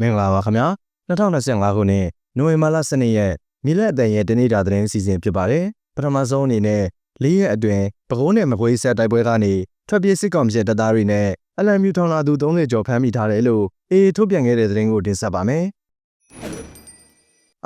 မင်္ဂလာပါခင်ဗျာ2025ခုနှစ်နိုဝင်ဘာလ12ရက်မြေလက်အတန်ရဲ့တနေ့တာသတင်းစီစဉ်ဖြစ်ပါတယ်ပထမဆုံးအနေနဲ့လေးရက်အတွင်းပဲခူးနဲ့မကွေးဆက်တိုက်ပွဲကနေထွက်ပြေးစစ်ကောင်စီတပ်သားတွေနဲ့အလံမြူထောင်လာသူ30ကျော်ဖမ်းမိထားတယ်လို့အေအေထုတ်ပြန်ခဲ့တဲ့သတင်းကိုတင်ဆက်ပါမယ်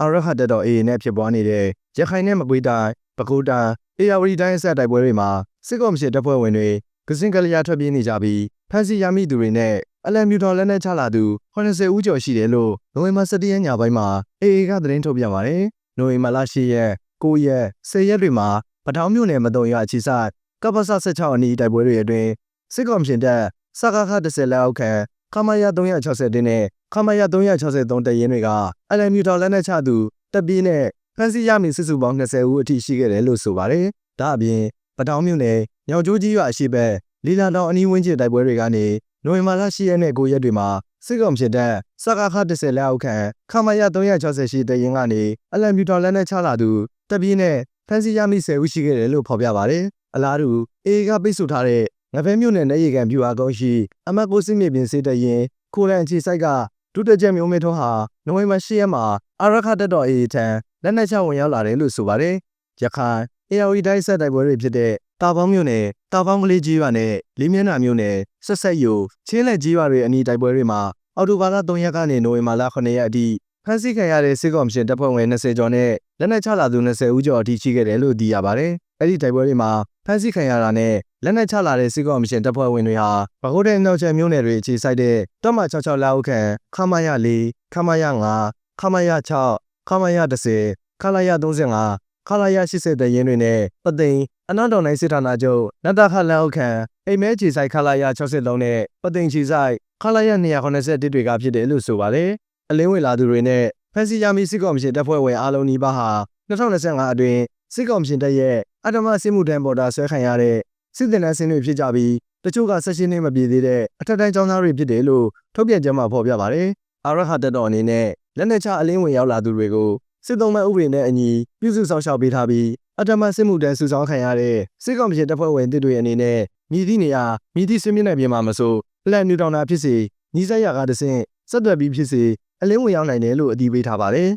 အာရဟတ်တက်တော်အေအေနဲ့ဖြစ်ပွားနေတဲ့ရခိုင်နဲ့မကွေးတိုင်းပဲခူးတိုင်းအေယာဝတီတိုင်းဆက်တိုက်ပွဲတွေမှာစစ်ကောင်စီတပ်ဖွဲ့ဝင်တွေကစင်ကလျာထွက်ပြေးနေကြပြီးဖမ်းဆီးရမိသူတွေနဲ့အလံမြူထောင်လက်နဲ့ချလာသူ80ဦးကျော်ရှိတယ်လို့နိုဝင်ဘာ17ရက်ညပိုင်းမှာအေအေကသတင်းထုတ်ပြန်ပါတယ်။နိုဝင်ဘာလ10ရက်9ရက်10ရက်တွေမှာပထောင်မြို့နယ်မတုံရအချီဆိုင်ကပ္ပစ16အနီးတိုက်ပွဲတွေအတွင်းစစ်ကောင်စီတပ်စကားခ10လက်အောက်ခံခမာယာ360တင်းနဲ့ခမာယာ363တရင်တွေကအလံမြူထောင်လက်နဲ့ချသူတပ်ပြီးနဲ့ဖမ်းဆီးရမိစစ်စုပေါင်း20ဦးအထိရှိခဲ့တယ်လို့ဆိုပါတယ်။ဒါအပြင်ပထောင်မြို့နယ်ညောင်ကျိုးကြီးရွာအရှိဘက်လီလာတောင်အနီးဝန်းကျင်တိုက်ပွဲတွေကနေ နိုဝင်ဘာလ10ရက်နဲ့9ရက်တွေမှာစစ်ကောင်ဖြစ်တဲ့စကားခ10လက်အောက်ခံခမာယာ360တရင်ကနေအလံမြူတော်လက်နဲ့ချလာသူတပ်ပြီးနဲ့ဖမ်းဆီးရမိ10ဦးရှိခဲ့တယ်လို့ဖော်ပြပါတယ်။အလားတူအေကပိတ်ဆို့ထားတဲ့ငဖဲမြို့နယ်နယ်ရေကန်ပြူအားကုန်းရှိအမတ်ကိုစစ်မြေပြင်စစ်တရင်ကိုလန်အခြေစိုက်ကဒုတက်ချက်မျိုးမေထုံးဟာနိုဝင်ဘာ10ရက်မှာအာရခတက်တော်အေထံလက်နက်ချဝင်ရောက်လာတယ်လို့ဆိုပါတယ်။ရခိုင် AOE တိုင်းဆက်တိုက်ပွဲတွေဖြစ်တဲ့တာပေါင်းမြို့နယ်တာပေါင်းကလေးကြီးရွာနဲ့လေးမျက်နှာမြို့နယ်ဆက်ဆက်ယူချင်းလက်ကြီးရွာတွေအနီးတိုက်ပွဲတွေမှာအော်တိုဘာလ3ရက်ကနေနိုဝင်ဘာလ9ရက်အထိဖမ်းဆီးခံရတဲ့စစ်ကောင်စီတပ်ဖွဲ့ဝင်20ကျော်နဲ့လက်နက်ချလာသူ20ဦးကျော်အထိရှိခဲ့တယ်လို့သိရပါတယ်။အဲ့ဒီတိုက်ပွဲတွေမှာဖမ်းဆီးခံရတာနဲ့လက်နက်ချလာတဲ့စစ်ကောင်စီတပ်ဖွဲ့ဝင်တွေဟာဗဟိုတဲ့နောက်ချက်မြို့နယ်တွေအခြေစိုက်တဲ့တပ်မ66လောက်ခန့်ခမရ4ခမရ5ခမရ6ခမရ10ခလာရ35 ခလာရ80တရင်တွေနဲ့ပသိမ်အနောက်တောင်တိုင်းစစ်ဌာနချုပ်နတ်တခလန်အုပ်ခံအိမ်မဲခြေဆိုင်ခလာရ60လုံးနဲ့ပသိမ်ခြေဆိုင်ခလာရ281တွေကဖြစ်တယ်လို့ဆိုပါတယ်။အလင်းဝင်လာသူတွေနဲ့ဖက်စီယာမီစစ်ကော်မရှင်တပ်ဖွဲ့ဝင်အားလုံးနီးပါးဟာ2025အတွင်းစစ်ကော်မရှင်တပ်ရဲ့အတ္တမစစ်မှုထမ်းပေါ်တာဆွဲခံရတဲ့စစ်တင်တန်းစင်းတွေဖြစ်ကြပြီးတချို့ကဆက်ရှင်းနေမပြေသေးတဲ့အထက်တိုင်းကျောင်းသားတွေဖြစ်တယ်လို့ထုတ်ပြန်ကြမှာဖော်ပြပါတယ်။အာရဟတက်တော်အနေနဲ့လက်နက်ချအလင်းဝင်ရောက်လာသူတွေကို စစ်သုံးမဲ့ဥပဒေနဲ့အညီပြုစုဆောင်ရှောက်ပေးထားပြီးအတ္တမစစ်မှုတန်းစုဆောင်းခံရတဲ့စစ်ကောင်စီတပ်ဖွဲ့ဝင်တစ်တွေအနေနဲ့မြည်သည့်နေရာမြည်သည့်စစ်မျက်နှာပြင်မှာမဆိုအလန့်နူတောင်တာဖြစ်စေညီဆက်ရကတဆင့်ဆက်သွယ်ပြီးဖြစ်စေအလင်းဝင်ရောက်နိုင်တယ်လို့အတည်ပြုထားပါတယ်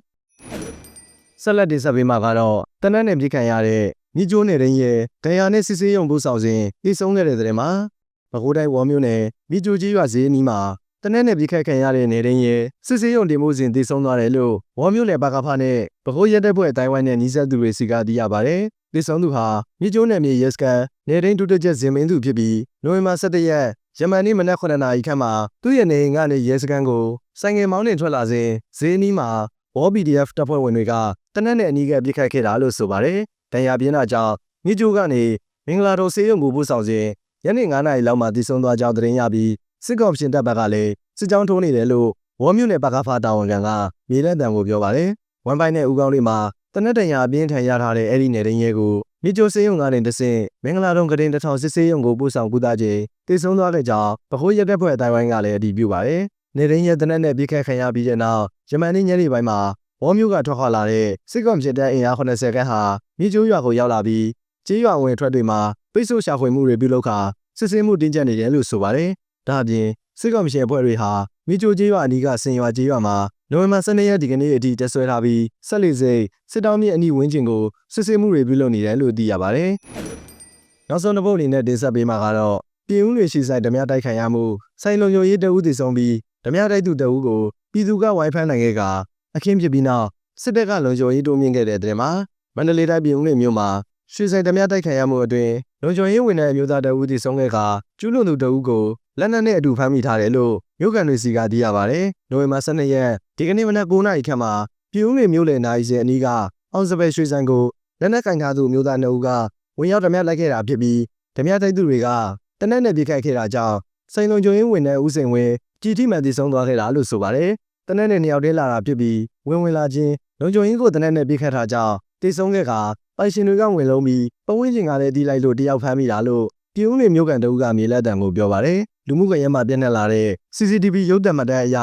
။ဆက်လက်တင်ဆက်ပေးမှာကတော့တနက်နဲ့ပြစ်ခံရတဲ့မြစ်ကျိုးနယ်ရင်းရဲ့ဒဏ်ရာနဲ့စစ်ဆေးရုံပို့ဆောင်စဉ်အေးဆုံးခဲ့တဲ့တဲ့မှာမကွေးတိုင်းဝေါ်မြို့နယ်မြစ်ကျိုးကြီးရွာဈေးနီးမှာ တနက်နဲ့ပြစ်ခတ်ခံရတဲ့နေရင်းရဲ့စစ်ဆေးရုံတင်မှုစဉ်တည်ဆုံးသွားတယ်လို့ဝေါ်မြို့နယ်ဘာကဖာနဲ့ဗဟိုရဲတပ်ဖွဲ့အတိုင်းဝိုင်းနဲ့ညီဆက်သူတွေစီကသိရပါတယ်။တည်ဆုံးသူဟာမြစ်ကျိုးနယ်မြေရဲစခန်းနေရင်းဒုတက်ချက်ဇင်မင်းသူဖြစ်ပြီးနိုဝင်ဘာ17ရက်ယမန်နေ့မနက်9နာရီခန့်မှာသူ့ရဲ့နေအိမ်ကနေရဲစခန်းကိုဆိုင်ငယ်မောင်းနှင်ထွက်လာစဉ်ဈေးနီးမှာဝေါ် PDF တပ်ဖွဲ့ဝင်တွေကတနက်နဲ့အနီးကပ်ပြစ်ခတ်ခဲ့တာလို့ဆိုပါတယ်။ဒဏ်ရာပြင်းတာကြောင့်မြစ်ကျိုးကနေမင်္ဂလာတော်စေယုံကိုပို့ဆောင်စဉ်ညနေ9နာရီလောက်မှတည်ဆုံသွားကြောင်းသတင်းရပြီး စစ်ကောင်ရှင်တပ်ဘက်ကလည်းစစ်ကြောင်းထိုးနေတယ်လို့ဝေါ်မြို့နယ်ပကဖာတာဝန်ခံကမြေလက်တံကိုပြောပါတယ်။ဝမ်ပိုင်နဲ့ဦးကောင်းလေးမှာတနက်တန်ရာအပြင်းထန်ရထားတဲ့အဲ့ဒီနယ်ရင်းရဲကိုမြစ်ကျိုးစေယုံကနေတဆင့်မင်္ဂလာတုံကတင်တထောင်စစ်စေယုံကိုပို့ဆောင်ကူသားခြင်းတည်ဆုံသွားတဲ့ကြောင်းဗဟိုရက်တပ်ဖွဲ့အတိုင်းဝိုင်းကလည်းအတည်ပြုပါတယ်။နေရင်းရဲတနက်နဲ့ပြစ်ခတ်ခံရပြီးတဲ့နောက်ယမန်နေ့ညနေပိုင်းမှာဝေါ်မြို့ကထွက်ခွာလာတဲ့စစ်ကောင်စစ်တပ်အင်အား80ခန်းဟာမြစ်ကျိုးရွာကိုရောက်လာပြီးကြေးရွာဝင်ထွက်တွေမှာပိတ်ဆို့ရှာဖွေမှုတွေပြုလုပ်ခါစစ်ဆေးမှုတင်းကျပ်နေတယ်လို့ဆိုပါတယ်။ ဒါအပြင်စစ်ကောင်ရှင်အဖွဲ့တွေဟာမိချိုကျေးရွာအနီးကစင်ရွာကျေးရွာမှာနိုဝင်ဘာ12ရက်ဒီကနေ့အထိတက်ဆွဲထားပြီးဆက်လက်စိစစ်တောင်းမြင့်အနီးဝန်းကျင်ကိုစစ်ဆေးမှုတွေပြုလုပ်နေတယ်လို့သိရပါတယ်။နောက်ဆုံးတစ်ပုတ်အနေနဲ့တင်ဆက်ပေးမှာကတော့ပြည်ဦးလွေရှိဆိုင်ဓမြတိုက်ခံရမှုဆိုင်လုံညိုရေးတအုပ်တည်ဆုံးပြီးဓမြတိုက်သူတအုပ်ကိုပြည်သူကဝိုင်းဖမ်းနိုင်ခဲ့ကအခင်းဖြစ်ပြီးနောက်စစ်တပ်ကလုံခြုံရေးတိုးမြင့်ခဲ့တဲ့တဲ့မှာမန္တလေးတိုင်းပြည်ဦးလွေမြို့မှာရွှေဆိုင်ဓမြတိုက်ခံရမှုအတွင်းလုံခြုံရေးဝင်တဲ့အမျိုးသားတအုပ်တည်ဆုံးခဲ့ကကျူးလွန်သူတအုပ်ကို လက်နက်နဲ့အတူဖမ်းမိထားတယ်လို့မြို့ကန်တွေစီကသိရပါတယ်။နိုဝင်ဘာ12ရက်ဒီကနေ့မနက်9:00နာရီခန့်မှာပြည်ဦးလွေမြို့လယ်နာရီစင်အနီးကအောင်စပယ်ရွှေဆိုင်ကိုလက်နက်ကင်ထားသူမျိုးသားနှုတ်ကဝင်ရောက်ဓမြလိုက်ခဲ့တာဖြစ်ပြီးဓမြတိုက်သူတွေကတနက်နဲ့ပြစ်ခတ်ခဲ့တာကြောင့်စိန်လုံကျုံရင်းဝင်တဲ့ဦးစိန်ဝင်းကြည်တိမှန်တည်ဆုံးသွားခဲ့တာလို့ဆိုပါတယ်။တနက်နဲ့နှစ်ယောက်တည်းလာတာဖြစ်ပြီးဝင်ဝင်လာခြင်းလုံကျုံရင်းကိုတနက်နဲ့ပြစ်ခတ်တာကြောင့်တည်ဆုံးခဲ့ကပိုင်ရှင်တွေကဝင်လုံးပြီးပဝင်းကျင်ကလည်းတီးလိုက်လို့တယောက်ဖမ်းမိတာလို့ ပြည်ဦးလွေမြို့ကန်တအုပ်ကမြေလက်တံကိုပြောပါတယ်။လူမှုကွန်ရက်မှာပြန့်နှံ့လာတဲ့ CCTV ရုပ်သံမှတ်တမ်းအရ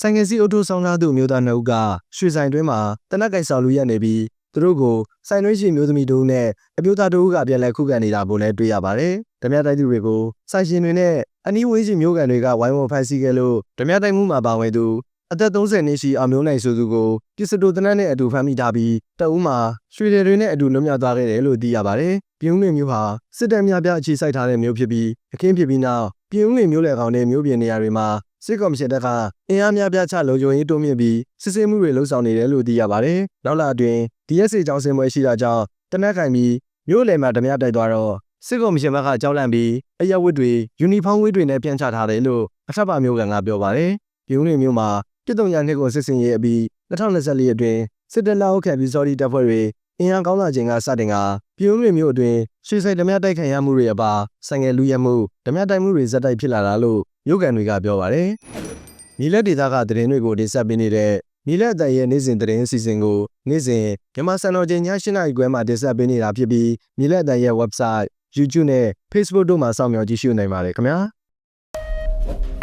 ဆိုင်ငယ်စီအုပ်ထုဆောင်ထားသူမျိုးသားနှုတ်ကရွှေဆိုင်တွင်းမှာတနက်ကင်ဆောင်လူရက်နေပြီးသူတို့ကိုဆိုင်တွင်းရှိမျိုးသမီးတို့နဲ့အမျိုးသားတို့ကပြန်လဲခုခံနေတာကိုလည်းတွေ့ရပါတယ်။ဓမြတိုက်သူတွေကိုဆိုင်ရှင်တွေနဲ့အနီးဝေးရှိမျိုးကန်တွေကဝိုင်းဝန်းဖန်ဆီးခဲ့လို့ဓမြတိုက်မှုမှာပါဝင်သူအသက်30နှစ်ရှိအောင်မျိုးနိုင်ဆိုသူကိုပစ္စတိုတနတ်နဲ့အတူဖမ်းမိထားပြီးတအူးမှာရွှေတွေတွေနဲ့အတူလွတ်မြောက်သွားခဲ့တယ်လို့သိရပါတယ်။ ပြည်ဦးလွင်မျိုးဟာစစ်တပ်များပြအခြေစိုက်ထားတဲ့မျိုးဖြစ်ပြီးအခင်းဖြစ်ပြီးနောက်ပြည်ဦးလွင်မျိုးလေကောင်တဲ့မျိုးပြင်နေရာတွေမှာစစ်ကော်မရှင်တပ်ကအင်အားများပြားချလုံခြုံရေးတိုးမြင့်ပြီးစစ်ဆေးမှုတွေလှုပ်ဆောင်နေတယ်လို့သိရပါတယ်။နောက်လာအတွင်း DSA ကျောင်းစင်ပွဲရှိတာကြောင့်တနက်ကင်ပြီးမျိုးလေမှာဓမြတိုက်သွားတော့စစ်ကော်မရှင်ဘက်ကကြောက်လန့်ပြီးအရက်ဝတ်တွေယူနီဖောင်းဝတ်တွေနဲ့ပြန်ချထားတယ်လို့အထက်ပါမျိုးကန်ကပြောပါတယ်။ပြည်ဦးလွင်မျိုးမှာပြည်တုံညာနှစ်ကိုစစ်စင်ရေးအပြီး2024အတွင်းစစ်တပ်လက်အောက်ခံပြီးစော်ဒီတပ်ဖွဲ့တွေ အင်အားကောင်းလာခြင်းကစတင်ကပြည်ဦးလွင်မျိုးအတွင်းရွှေစိတ်ဓမြတိုက်ခိုင်ရမှုတွေအပါဆိုင်ငယ်လူရဲမှုဓမြတိုက်မှုတွေဇက်တိုက်ဖြစ်လာတာလို့မျိုးကန်တွေကပြောပါတယ်။မြေလက်ဒေသကသတင်းတွေကိုတင်ဆက်ပေးနေတဲ့မြေလက်အတန်ရဲ့နေ့စဉ်သတင်းအစီအစဉ်ကိုနေ့စဉ်မြန်မာစံတော်ချိန်ည7:00နာရီခွဲမှာတင်ဆက်ပေးနေတာဖြစ်ပြီးမြေလက်အတန်ရဲ့ website YouTube နဲ့ Facebook တို့မှာစောင့်မျှော်ကြည့်ရှုနိုင်ပါတယ်ခင်ဗျာ။